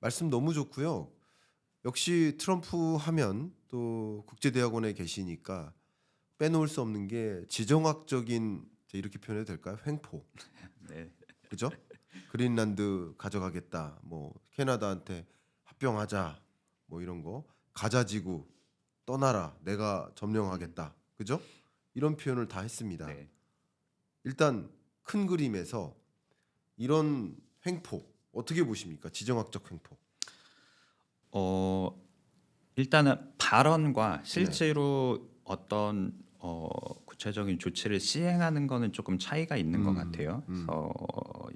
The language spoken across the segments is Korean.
말씀 너무 좋고요. 역시 트럼프 하면 또 국제대학원에 계시니까 빼놓을 수 없는 게 지정학적인 이렇게 표현해도 될까요? 횡포. 네. 그죠? 그린란드 가져가겠다. 뭐 캐나다한테 합병하자. 뭐 이런 거. 가자지구 떠나라. 내가 점령하겠다. 그죠? 이런 표현을 다 했습니다. 네. 일단 큰 그림에서 이런 횡포 어떻게 보십니까? 지정학적 횡포. 어 일단은 발언과 네. 실제로 어떤 어 구체적인 조치를 시행하는 거는 조금 차이가 있는 것 음, 같아요. 음. 그래서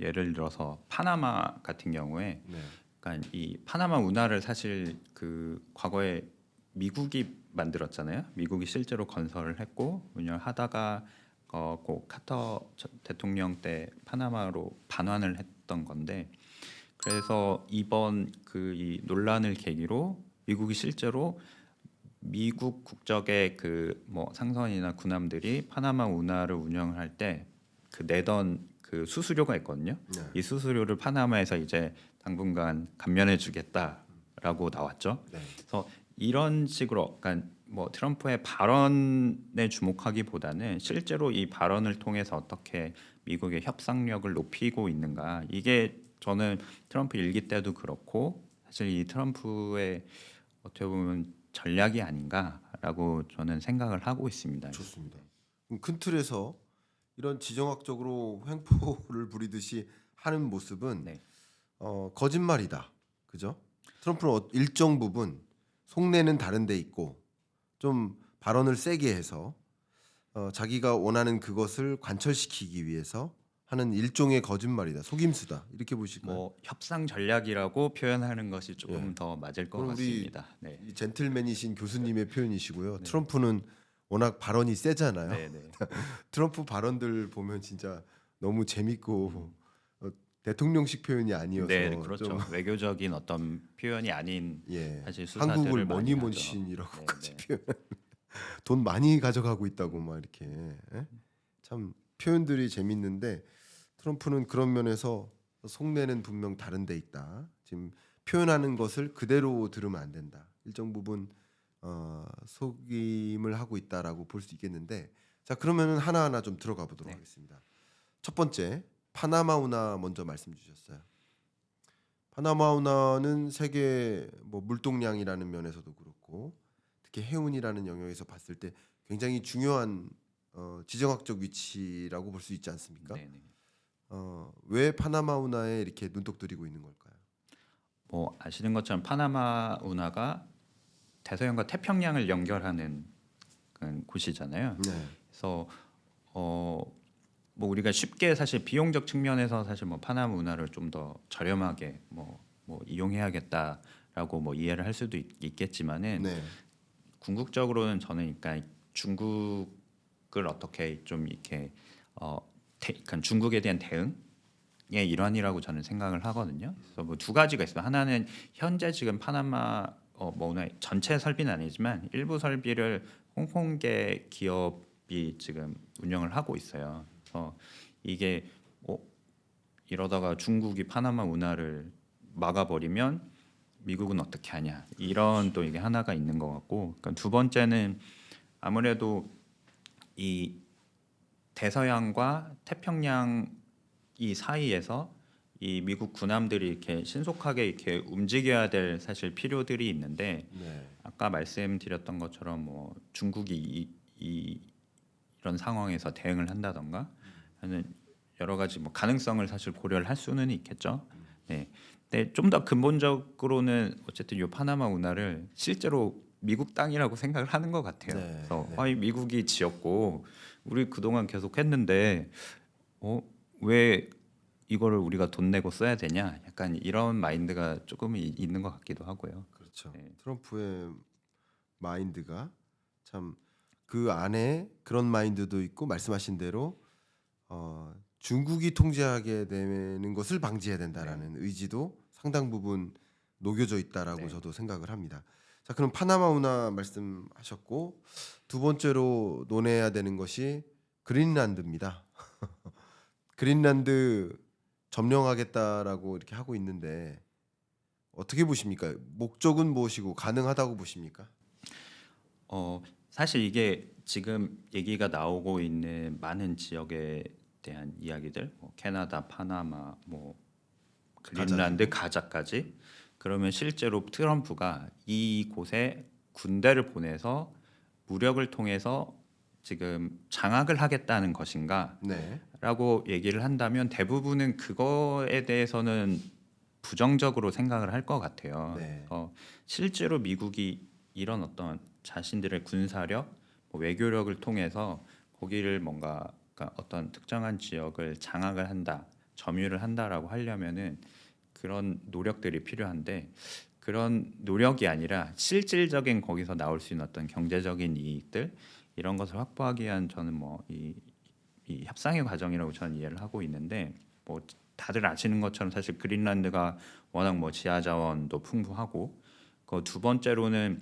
예를 들어서 파나마 같은 경우에 네. 그러니까 이 파나마 운하를 사실 그 과거에 미국이 만들었잖아요. 미국이 실제로 건설을 했고 운영하다가 어 꼭 카터 저- 대통령 때 파나마로 반환을 했던 건데 그래서 이번 그 이 논란을 계기로 미국이 실제로 미국 국적의 그 뭐 상선이나 군함들이 파나마 운하를 운영을 할 때 그 내던 그 수수료가 있거든요. 네. 이 수수료를 파나마에서 이제 당분간 감면해 주겠다라고 나왔죠. 네. 그래서 이런 식으로 그러니까 뭐 트럼프의 발언에 주목하기보다는 실제로 이 발언을 통해서 어떻게 미국의 협상력을 높이고 있는가 이게 저는 트럼프 일기 때도 그렇고 사실 이 트럼프의 어떻게 보면 전략이 아닌가라고 저는 생각을 하고 있습니다. 좋습니다. 큰 틀에서 이런 지정학적으로 횡포를 부리듯이 하는 모습은 네. 어, 거짓말이다. 그죠? 트럼프는 어- 일정 부분 속내는 다른 데 있고 좀 발언을 세게 해서 어, 자기가 원하는 그것을 관철시키기 위해서 하는 일종의 거짓말이다. 속임수다. 이렇게 보실까요? 뭐 협상 전략이라고 표현하는 것이 조금 예. 더 맞을 것 그럼 우리 같습니다. 네. 이 젠틀맨이신 교수님의 표현이시고요. 네. 트럼프는 워낙 발언이 세잖아요. 네, 네. 트럼프 발언들 보면 진짜 너무 재밌고 어, 대통령식 표현이 아니어서 네, 그렇죠. 좀, 외교적인 어떤 표현이 아닌 예, 사실 수사들을 한국을 많이 하죠. 머니몬신이라고까지 네, 표현. 돈 많이 가져가고 있다고 막 이렇게 예? 참 표현들이 재밌는데 트럼프는 그런 면에서 속내는 분명 다른 데 있다. 지금 표현하는 것을 그대로 들으면 안 된다. 일정 부분 어, 속임을 하고 있다라고 볼 수 있겠는데 자 그러면은 하나하나 좀 들어가 보도록 네. 하겠습니다. 첫 번째 파나마 운하 먼저 말씀 주셨어요. 파나마 운하는 세계 뭐 물동량이라는 면에서도 그렇고 특히 해운이라는 영역에서 봤을 때 굉장히 중요한 어, 지정학적 위치라고 볼 수 있지 않습니까? 네, 네. 어, 왜 파나마 운하에 이렇게 눈독 들이고 있는 걸까요? 뭐 아시는 것처럼 파나마 운하가 대서양과 태평양을 연결하는 곳이잖아요. 네. 그래서 어 뭐 우리가 쉽게 사실 비용적 측면에서 사실 뭐 파나마 운하를 좀 더 저렴하게 뭐, 뭐 이용해야겠다라고 뭐 이해를 할 수도 있, 있겠지만은 네. 궁극적으로는 저는 그러니까 중국을 어떻게 좀 이렇게 어 중국에 대한 대응의 일환이라고 저는 생각을 하거든요. 그래서 뭐 두 가지가 있어요. 하나는 현재 지금 파나마 어 뭐 오늘 전체 설비는 아니지만 일부 설비를 홍콩계 기업이 지금 운영을 하고 있어요. 그래서 이게 어 이러다가 중국이 파나마 운하를 막아버리면 미국은 어떻게 하냐 이런 또 이게 하나가 있는 것 같고 그러니까 두 번째는 아무래도 이 대서양과 태평양 이 사이에서 이 미국 군함들이 이렇게 신속하게 이렇게 움직여야 될 사실 필요들이 있는데 네. 아까 말씀드렸던 것처럼 뭐 중국이 이, 이 이런 상황에서 대응을 한다던가 하는 여러 가지 뭐 가능성을 사실 고려를 할 수는 있겠죠. 네. 근데 좀 더 근본적으로는 어쨌든 이 파나마 운하를 실제로 미국 땅이라고 생각을 하는 것 같아요. 네, 그래서 네. 아이 미국이 지었고 우리 그동안 계속 했는데 어왜 이거를 우리가 돈 내고 써야 되냐? 약간 이런 마인드가 조금 이- 있는 것 같기도 하고요. 그렇죠. 네. 트럼프의 마인드가 참 그 안에 그런 마인드도 있고 말씀하신 대로 어, 중국이 통제하게 되는 것을 방지해야 된다라는 의지도 상당 부분 녹여져 있다라고 네. 저도 생각을 합니다. 자, 그럼 파나마 운하 말씀하셨고 두 번째로 논해야 되는 것이 그린란드입니다. 그린란드 점령하겠다라고 이렇게 하고 있는데 어떻게 보십니까? 목적은 무엇이고 가능하다고 보십니까? 어 사실 이게 지금 얘기가 나오고 있는 많은 지역에 대한 이야기들, 뭐 캐나다, 파나마, 뭐 그린란드, 가자까지 그러면 실제로 트럼프가 이 곳에 군대를 보내서 무력을 통해서 지금 장악을 하겠다는 것인가? 네. 라고 얘기를 한다면 대부분은 그거에 대해서는 부정적으로 생각을 할 것 같아요. 네. 어, 실제로 미국이 이런 어떤 자신들의 군사력, 뭐 외교력을 통해서 거기를 뭔가 그러니까 어떤 특정한 지역을 장악을 한다, 점유를 한다라고 하려면은 그런 노력들이 필요한데 그런 노력이 아니라 실질적인 거기서 나올 수 있는 어떤 경제적인 이익들 이런 것을 확보하기 위한 저는 뭐이 이 협상의 과정이라고 저는 이해를 하고 있는데 뭐 다들 아시는 것처럼 사실 그린란드가 워낙 뭐 지하 자원도 풍부하고 그 두 번째로는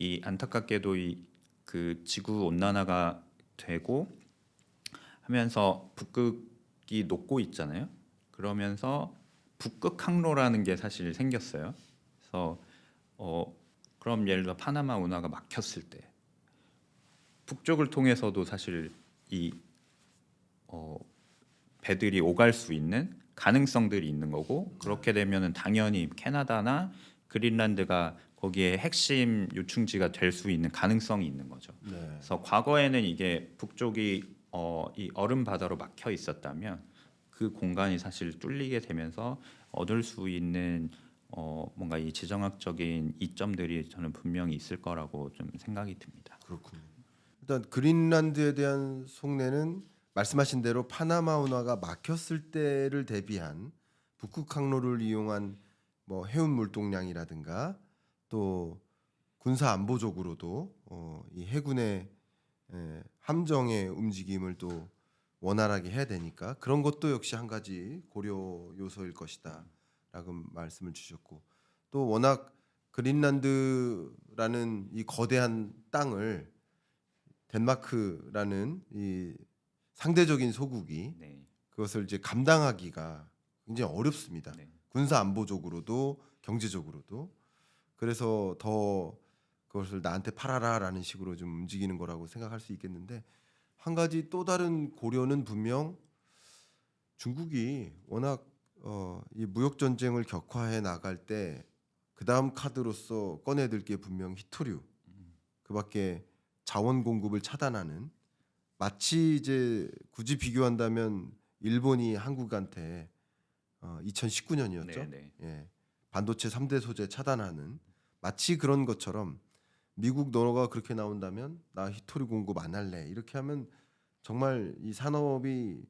이 안타깝게도 이 그 지구 온난화가 되고 하면서 북극이 녹고 있잖아요. 그러면서 북극 항로라는 게 사실 생겼어요. 그래서 어 그럼 예를 들어 파나마 운하가 막혔을 때 북쪽을 통해서도 사실 이 어, 배들이 오갈 수 있는 가능성들이 있는 거고 그렇게 되면은 당연히 캐나다나 그린란드가 거기에 핵심 요충지가 될 수 있는 가능성이 있는 거죠. 네. 그래서 과거에는 이게 북쪽이 어, 이 얼음 바다로 막혀 있었다면 그 공간이 사실 뚫리게 되면서 얻을 수 있는 어, 뭔가 이 지정학적인 이점들이 저는 분명히 있을 거라고 좀 생각이 듭니다. 그렇군요. 일단 그린란드에 대한 속내는 말씀하신 대로 파나마 운하가 막혔을 때를 대비한 북극 항로를 이용한 뭐 해운 물동량이라든가 또 군사 안보적으로도 어, 이 해군의 에, 함정의 움직임을 또 원활하게 해야 되니까 그런 것도 역시 한 가지 고려 요소일 것이다라고 말씀을 주셨고 또 워낙 그린란드라는 이 거대한 땅을 덴마크라는 이 상대적인 소국이 네. 그것을 이제 감당하기가 굉장히 어렵습니다. 네. 군사 안보적으로도 경제적으로도 그래서 더 그것을 나한테 팔아라라는 식으로 좀 움직이는 거라고 생각할 수 있겠는데 한 가지 또 다른 고려는 분명 중국이 워낙 어, 이 무역 전쟁을 격화해 나갈 때 그 다음 카드로서 꺼내들 게 분명 히토류 그밖에 자원 공급을 차단하는 마치 이제 굳이 비교한다면 일본이 한국한테 어, 2019년이었죠. 네, 네. 예, 반도체 3대 소재 차단하는 마치 그런 것처럼 미국 너가 그렇게 나온다면 나 히토리 공급 안 할래 이렇게 하면 정말 이 산업이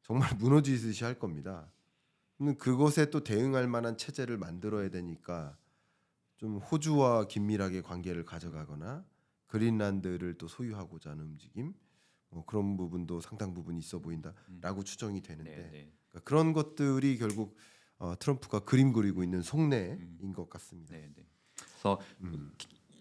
정말 무너지듯이 할 겁니다. 그것에 또 대응할 만한 체제를 만들어야 되니까 좀 호주와 긴밀하게 관계를 가져가거나 그린란드를 또 소유하고자 하는 움직임 뭐 그런 부분도 상당 부분 있어 보인다라고 추정이 되는데 네, 네. 그러니까 그런 것들이 결국 어, 트럼프가 그림 그리고 있는 속내인 것 같습니다. 네, 네. 그래서 음.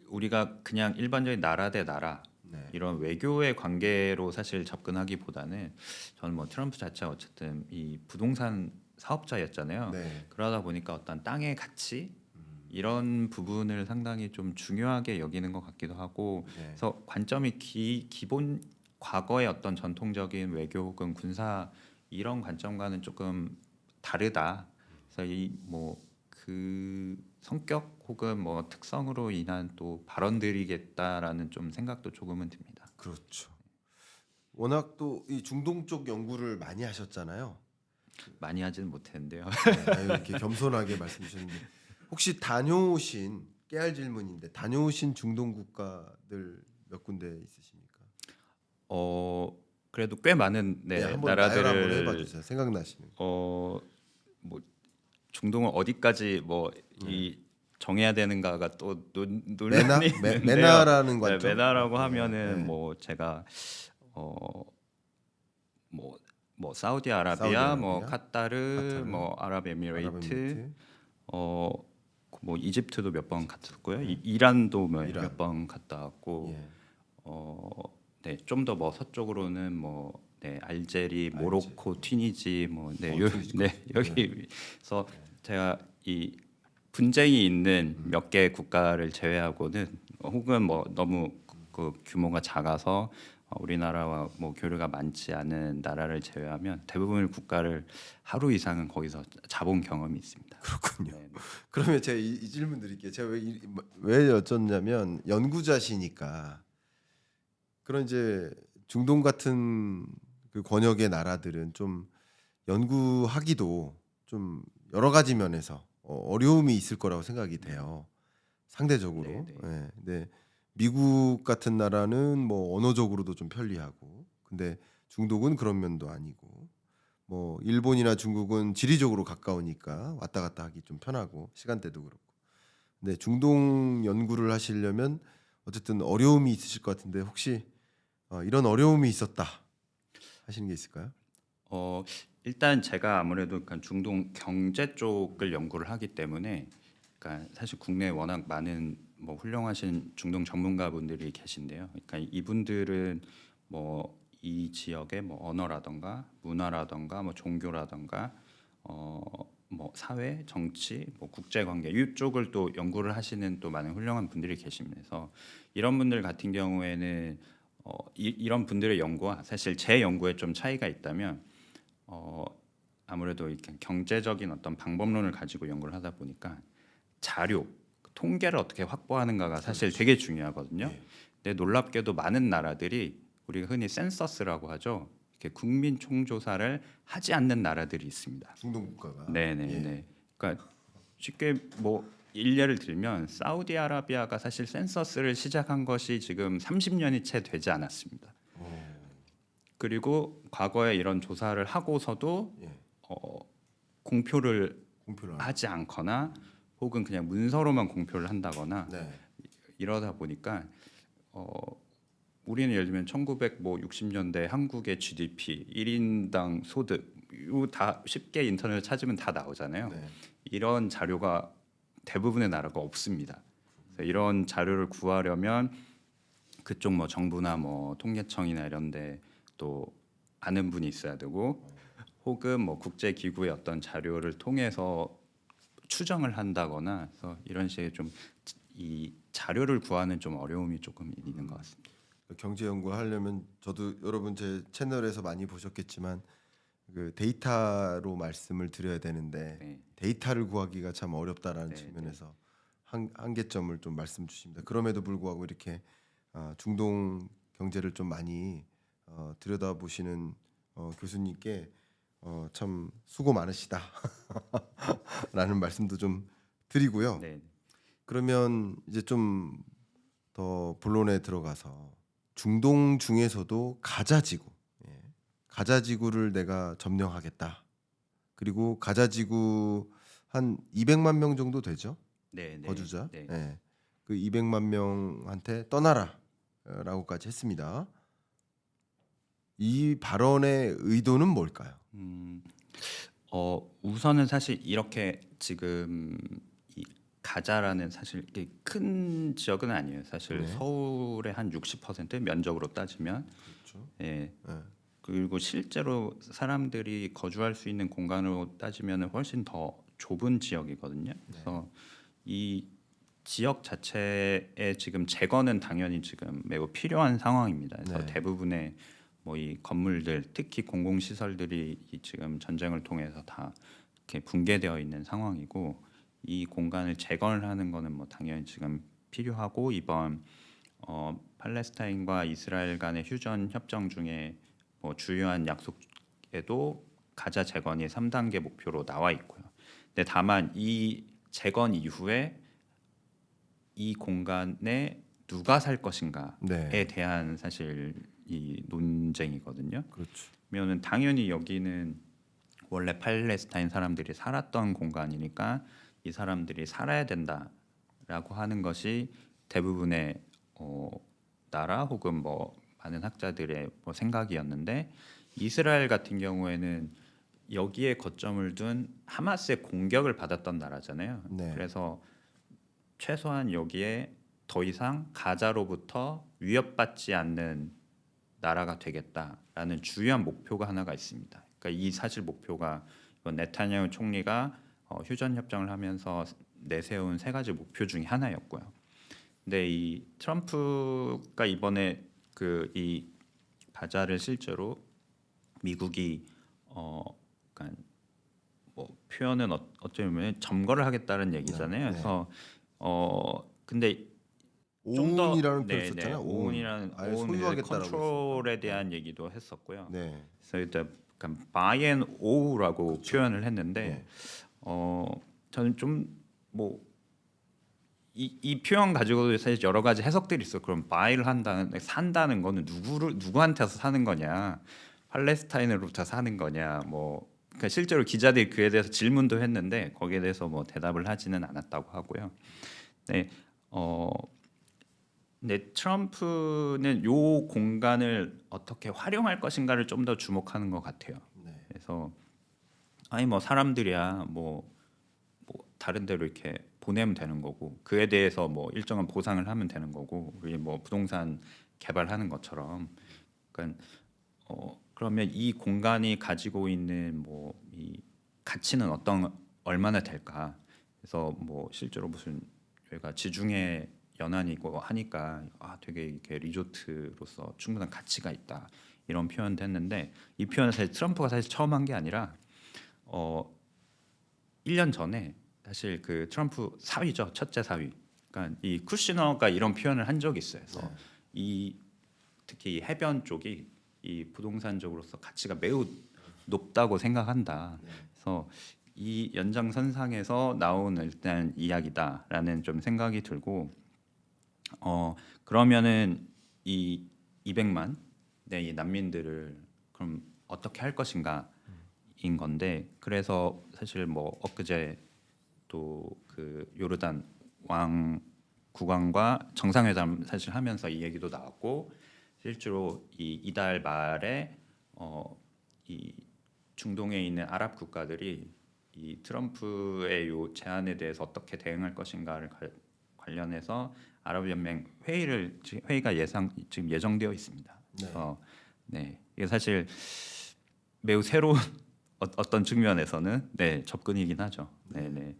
우리가 그냥 일반적인 나라 대 나라 네. 이런 외교의 관계로 사실 접근하기보다는 저는 뭐 트럼프 자체가 어쨌든 이 부동산 사업자였잖아요. 네. 그러다 보니까 어떤 땅의 가치 음. 이런 부분을 상당히 좀 중요하게 여기는 것 같기도 하고 네. 그래서 관점이 기, 기본 과거의 어떤 전통적인 외교 혹은 군사 이런 관점과는 조금 다르다. 그래서 이 뭐 그 성격 혹은 뭐 특성으로 인한 또 발언들이겠다라는 좀 생각도 조금은 듭니다. 그렇죠. 워낙 또 이 중동 쪽 연구를 많이 하셨잖아요. 많이 하지는 못했는데요. 네, 아유, 이렇게 겸손하게 말씀 주셨는데 혹시 다녀오신 깨알 질문인데 다녀오신 중동 국가들 몇 군데 있으십니까? 어 그래도 꽤 많은 네, 한번 나열 한번 나라들을 해봐 주세요. 생각나시는. 거. 어뭐 중동을 어디까지 뭐 네. 이 정해야 되는가가 또 논, 메나 논란이 메. 메나라는 네, 관점. 메나라고 네, 하면은 네. 뭐 제가 어뭐 뭐 사우디아라비아, 사우디아라비아, 뭐 카타르, 카타르, 뭐 아랍에미레이트. 어뭐 이집트도 몇 번 갔었고요. 이, 이란도 뭐 이란. 몇번 갔다 왔고 예. 어, 네, 좀 더 뭐 서쪽으로는 뭐 네, 알제리, 모로코, 튀니지 뭐 네, 어, 요, 튀니지 네, 여기서 제가 이 분쟁이 있는 몇개 국가를 제외하고는 혹은 뭐 너무 그 규모가 작아서 어, 우리나라와 뭐 교류가 많지 않은 나라를 제외하면 대부분의 국가를 하루 이상은 거기서 자본 경험이 있습니다. 그렇군요. 네, 네. 그러면 제가 이, 이 질문 드릴게요. 제가 왜, 이- 왜 여쭙냐면 연구자시니까 그런 이제 중동 같은 그 권역의 나라들은 좀 연구하기도 좀 여러 가지 면에서 어, 어려움이 있을 거라고 생각이 돼요. 상대적으로. 네, 네. 네, 네. 미국 같은 나라는 뭐 언어적으로도 좀 편리하고, 근데 중독은 그런 면도 아니고, 뭐 일본이나 중국은 지리적으로 가까우니까 왔다 갔다 하기 좀 편하고 시간대도 그렇고. 근데 중동 연구를 하시려면 어쨌든 어려움이 있으실 것 같은데 혹시 어, 이런 어려움이 있었다 하시는 게 있을까요? 어 일단 제가 아무래도 그러니까 중동 경제 쪽을 연구를 하기 때문에 그러니까 사실 국내에 워낙 많은 뭐 훌륭하신 중동 전문가분들이 계신데요. 그러니까 이분들은 뭐 이 지역의 뭐 언어라던가 문화라던가 뭐 종교라던가 어뭐 사회, 정치, 뭐 국제 관계 이쪽을 또 연구를 하시는 또 많은 훌륭한 분들이 계시면서 이런 분들 같은 경우에는 어 이, 이런 분들의 연구와 사실 제 연구에 좀 차이가 있다면 어 아무래도 이렇게 경제적인 어떤 방법론을 가지고 연구를 하다 보니까 자료, 통계를 어떻게 확보하는가가 사실 되게 중요하거든요. 예. 근데 놀랍게도 많은 나라들이 우리가 흔히 센서스라고 하죠. 이렇게 국민 총조사를 하지 않는 나라들이 있습니다. 중동 국가가. 네네 예. 네. 그러니까 쉽게 뭐 일례를 들면 사우디아라비아가 사실 센서스를 시작한 것이 지금 30년이 채 되지 않았습니다. 어, 그리고 과거에 이런 조사를 하고서도 예. 어, 공표를 공표를 안 하지 않거나 혹은 그냥 문서로만 공표를 한다거나 네. 이러다 보니까 어, 우리는 예를 들면 1960년대 한국의 GDP 1인당 소득 이거 다 쉽게 인터넷에 찾으면 다 나오잖아요. 네. 이런 자료가 대부분의 나라가 없습니다. 이런 자료를 구하려면 그쪽 뭐 정부나 뭐 통계청이나 이런데 또 아는 분이 있어야 되고 혹은 뭐 국제 기구의 어떤 자료를 통해서 추정을 한다거나 그래서 이런 식의 좀 이 자료를 구하는 좀 어려움이 조금 있는 것 같습니다. 경제 연구 하려면 저도 여러분 제 채널에서 많이 보셨겠지만 그 데이터로 말씀을 드려야 되는데 네. 데이터를 구하기가 참 어렵다라는 네, 측면에서 한, 한계점을 좀 말씀 주십니다. 그럼에도 불구하고 이렇게 아, 중동 경제를 좀 많이 어, 들여다 보시는 어, 교수님께 어, 참 수고 많으시다라는 말씀도 좀 드리고요. 네. 그러면 이제 좀 더 본론에 들어가서 중동 중에서도 가자 지구, 예. 가자 지구를 내가 점령하겠다. 그리고 가자 지구 한 200만 명 정도 되죠 네, 네. 거주자. 네. 예. 그 200만 명한테 떠나라라고까지 했습니다. 이 발언의 의도는 뭘까요? 음, 어 우선은 사실 이렇게 지금 이 가자라는 사실 큰 지역은 아니에요. 사실 네. 서울의 한 60% 면적으로 따지면 그렇죠. 예. 예. 그리고 실제로 사람들이 거주할 수 있는 공간으로 따지면 훨씬 더 좁은 지역이거든요. 그래서 이 지역 자체의 지금 재건은 당연히 지금 매우 필요한 상황입니다. 그래서 네. 대부분의 뭐 이 건물들, 특히 공공 시설들이 이 지금 전쟁을 통해서 다 이렇게 붕괴되어 있는 상황이고 이 공간을 재건을 하는 거는 뭐 당연히 지금 필요하고 이번 어, 팔레스타인과 이스라엘 간의 휴전 협정 중에 뭐 주요한 약속에도 가자 재건이 3단계 목표로 나와 있고요. 근데 다만 이 재건 이후에 이 공간에 누가 살 것인가에 네. 대한 사실 이 논쟁이거든요. 그렇죠. 그러면은 당연히 여기는 원래 팔레스타인 사람들이 살았던 공간이니까 이 사람들이 살아야 된다라고 하는 것이 대부분의 어, 나라 혹은 뭐 많은 학자들의 뭐 생각이었는데 이스라엘 같은 경우에는 여기에 거점을 둔 하마스의 공격을 받았던 나라잖아요. 네. 그래서 최소한 여기에 더 이상 가자로부터 위협받지 않는 나라가 되겠다라는 주요한 목표가 하나가 있습니다. 그러니까 이 사실 목표가 이번 네타냐후 총리가 어, 휴전 협정을 하면서 내세운 세 가지 목표 중에 하나였고요. 근데 이 트럼프가 이번에 그이 바자를 실제로 미국이 어 그러니까 뭐 표현은 어, 어쩌면 점거를 하겠다는 얘기잖아요. 네. 그래서 어 근데 오운이라는 네, 표현 썼잖아요. 네, 오운이라는 아예 오운 소유하겠다라고 컨트롤에 대한 얘기도 했었고요. 네. 그래서 일단 약간 ow라고 그렇죠. 표현을 했는데 네. 어 저는 좀 뭐 이, 이 표현 가지고도 사실 여러 가지 해석들이 있어. 그럼 buy를 한다는 산다는 거는 누구를 누구한테서 사는 거냐? 팔레스타인으로부터 사는 거냐? 뭐 그러니까 실제로 기자들이 그에 대해서 질문도 했는데 거기에 대해서 뭐 대답을 하지는 않았다고 하고요. 네, 어, 근데 트럼프는 요 공간을 어떻게 활용할 것인가를 좀 더 주목하는 것 같아요. 네. 그래서 아니 뭐 사람들이야 뭐, 뭐 다른 데로 이렇게 보내면 되는 거고 그에 대해서 뭐 일정한 보상을 하면 되는 거고 우리 뭐 부동산 개발하는 것처럼. 그러니까 어 그러면 이 공간이 가지고 있는 뭐 이 가치는 어떤 얼마나 될까? 그래서 뭐 실제로 무슨 저희가 지중해 연안이고 하니까 아 되게 이렇게 리조트로서 충분한 가치가 있다. 이런 표현도 했는데 이 표현은 사실 트럼프가 사실 처음 한 게 아니라 어 1년 전에 사실 그 트럼프 사위죠 첫째 사위 그러니까 이 쿠시너가 이런 표현을 한 적이 있어요. 그래서 네. 이 특히 이 해변 쪽이 이 부동산적으로서 가치가 매우 높다고 생각한다. 그래서 이 연장선상에서 나온 일단 이야기다라는 좀 생각이 들고 어 그러면은 이 200만 네, 이 난민들을 그럼 어떻게 할 것인가인 건데 그래서 사실 뭐 엊그제 또 그 요르단 왕 국왕과 정상회담 사실 하면서 이 얘기도 나왔고 실제로 이 이달 말에 어 이 중동에 있는 아랍 국가들이 이 트럼프의 요 제안에 대해서 어떻게 대응할 것인가를 가- 관련해서 아랍 연맹 회의를 지- 회의가 예상 지금 예정되어 있습니다. 그래서 네 이게 사실 매우 새로운 어, 어떤 측면에서는 네 접근이긴 하죠. 네 네.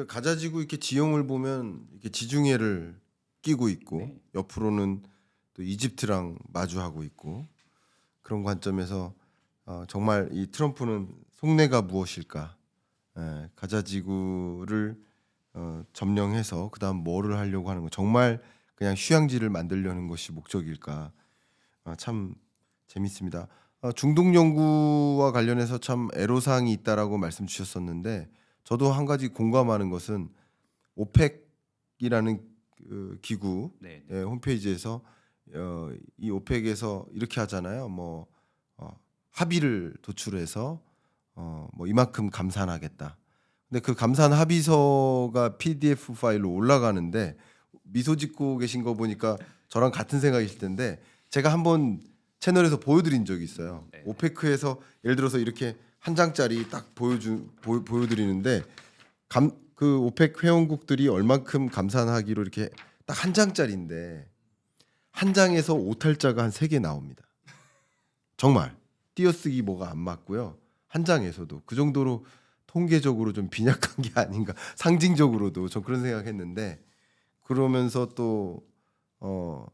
그 가자지구 이렇게 지형을 보면 이렇게 지중해를 끼고 있고 네. 옆으로는 또 이집트랑 마주하고 있고 그런 관점에서 어, 정말 이 트럼프는 속내가 무엇일까? 예, 가자지구를 어, 점령해서 그다음 뭐를 하려고 하는 거 정말 그냥 휴양지를 만들려는 것이 목적일까? 아, 참 재밌습니다. 아, 중동 연구와 관련해서 참 애로사항이 있다라고 말씀 주셨었는데 저도 한 가지 공감하는 것은 오펙이라는 그 기구 네, 네. 예, 홈페이지에서 어, 이 오펙에서 이렇게 하잖아요. 뭐 어, 합의를 도출해서 어, 뭐 이만큼 감산하겠다. 근데 그 감산 합의서가 PDF 파일로 올라가는데 미소 짓고 계신 거 보니까 저랑 같은 생각이실 텐데 제가 한번 채널에서 보여드린 적이 있어요. 네. 오페크에서 예를 들어서 이렇게 한 장짜리 딱 보여주 보, 보여드리는데 감, 그 오펙 회원국들이 얼만큼 감산하기로 이렇게 딱 한 장짜리인데 한 장에서 오탈자가 한 세 개 나옵니다. 정말 띄어쓰기 뭐가 안 맞고요. 한 장에서도 그 정도로 통계적으로 좀 빈약한 게 아닌가 상징적으로도 전 그런 생각했는데 그러면서 또 어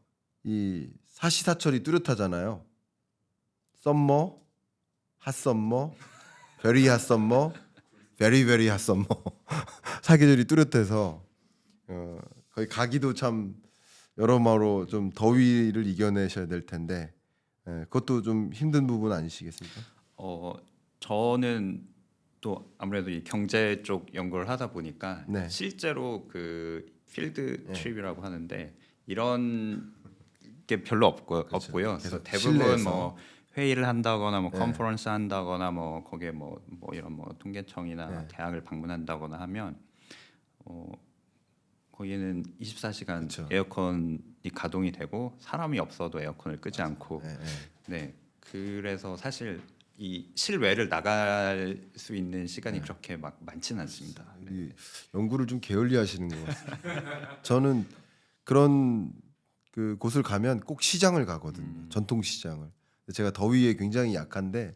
이 사시사철이 뚜렷하잖아요. 썸머, 핫썸머, 베리 핫썸머, 베리 베리 핫썸머 사계절이 뚜렷해서 어, 거의 가기도 참 여러모로 좀 더위를 이겨내셔야 될 텐데 예, 그것도 좀 힘든 부분 아니시겠습니까? 어 저는 또 아무래도 이 경제 쪽 연구를 하다 보니까 네. 실제로 그 필드 네. 트립이라고 하는데 이런 게 별로 없고 그렇죠. 없고요. 그래서 대부분 실내에서. 뭐 회의를 한다거나 뭐 네. 컨퍼런스 한다거나 뭐 거기에 뭐, 뭐 이런 뭐 통계청이나 네. 대학을 방문한다거나 하면 어 거기는 24시간 그렇죠. 에어컨이 가동이 되고 사람이 없어도 에어컨을 끄지 않고 예, 예. 네. 그래서 사실 이 실외를 나갈 수 있는 시간이 그렇게 막 많지는 않습니다. 네. 이 연구를 좀 게을리 하시는 것 같습니다. 저는 그런 그 곳을 가면 꼭 시장을 가거든요. 음. 전통 시장을. 제가 더위에 굉장히 약한데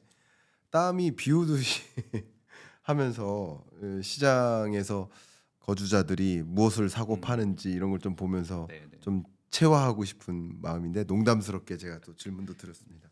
땀이 비 오듯이 하면서 어, 시장에서 거주자들이 무엇을 사고 음. 파는지 이런 걸 좀 보면서 네, 네. 좀 체화하고 싶은 마음인데 농담스럽게 제가 또 질문도 드렸습니다.